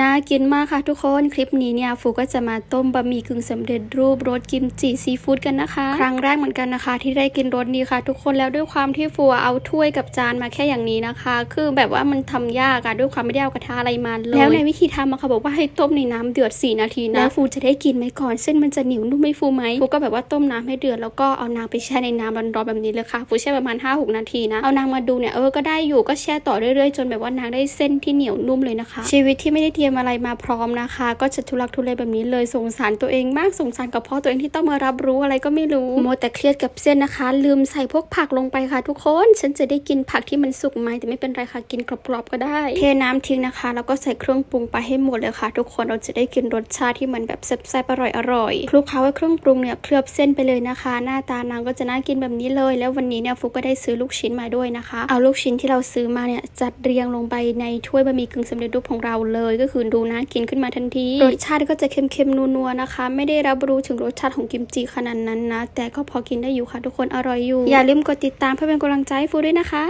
น่ากินมากค่ะทุกคนคลิปนี้เนี่ยฟูก็จะมาต้มบะหมี่กึ่งสำเร็จรูปรสกิมจิซีฟู้ดกันนะคะ ครั้งแรกเหมือนกันนะคะ ที่ได้กินรสนี้ค่ะ ทุกคนแล้วด้วยความที่ฟูเอาถ้วยกับจานมาแค่อย่างนี้นะคะ คือแบบว่ามันทำยากอะด้วยความไม่ได้เอากระทะอะไรมาเลยแล้วในวิธีทำอะค่ะบอกว่าให้ต้มในน้ำเดือด 4 นาทีนะแล้วฟูจะได้กินไหมก่อนเส้นมันจะเหนียวนุ่มไหม่ฟูไหมฟูก็แบบว่าต้มน้ำให้เดือดแล้วก็เอานางไปแช่ในน้ำร้อนๆแบบนี้เลยค่ะฟูแช่ประมาณ 5-6 นาทีนะเอานางมาดูเนี่ยเออก็ได้อยู่ก็แช่ต่อเรื่อยๆ จนแบบว่านางได้เส้นที่เหนียวนุ่มเลยนะคะ ชีวิตที่ไม่ได้เตรียมยมอะไรมาพร้อมนะคะ ก็จะทุลักทุเลแบบนี้เลยสงสารตัวเองมากสงสารกับพ่อตัวเองที่ต้องมารับรู้อะไรก็ไม่รู้โมแต่เครียดกับเส้นนะคะ ลืมใส่พวกผักลงไปค่ะทุกคน ฉันจะได้กินผักที่มันสุกไหมแต่ไม่เป็นไรค่ะกินกรอบๆก็ได้ เทน้ำทิ้งนะคะ แล้วก็ใส่เครื่องปรุงไปให้หมดเลยค่ะ ทุกคนเราจะได้กินรสชาติที่มันแบบแซ่บๆอร่อยๆคลุกเคล้าให้เครื่องปรุงเนี่ยเคลือบเส้นไปเลยนะคะ หน้าตานางก็จะน่ากินแบบนี้เลย แล้ววันนี้เนี่ยฟุกก็ได้ซื้อลูกชิ้นมาด้วยนะคะ เอาลูกชิ้นที่เราซื้อมาเนี่ยจัดเรียงลงไปในถ้วยบะหมี่กึ่งสำเร็จรูปของเราเลยก็คือดูน่ากินขึ้นมาทันทีรสชาติก็จะเค็มๆนัวๆนะคะ ไม่ได้รับรู้ถึงรสชาติของกิมจิขนาดนั้นนะ แต่ก็พอกินได้อยู่ค่ะทุกคนอร่อยอยู่ อย่าลืมกดติดตามเพื่อเป็นกำลังใจฟูด้วยนะคะ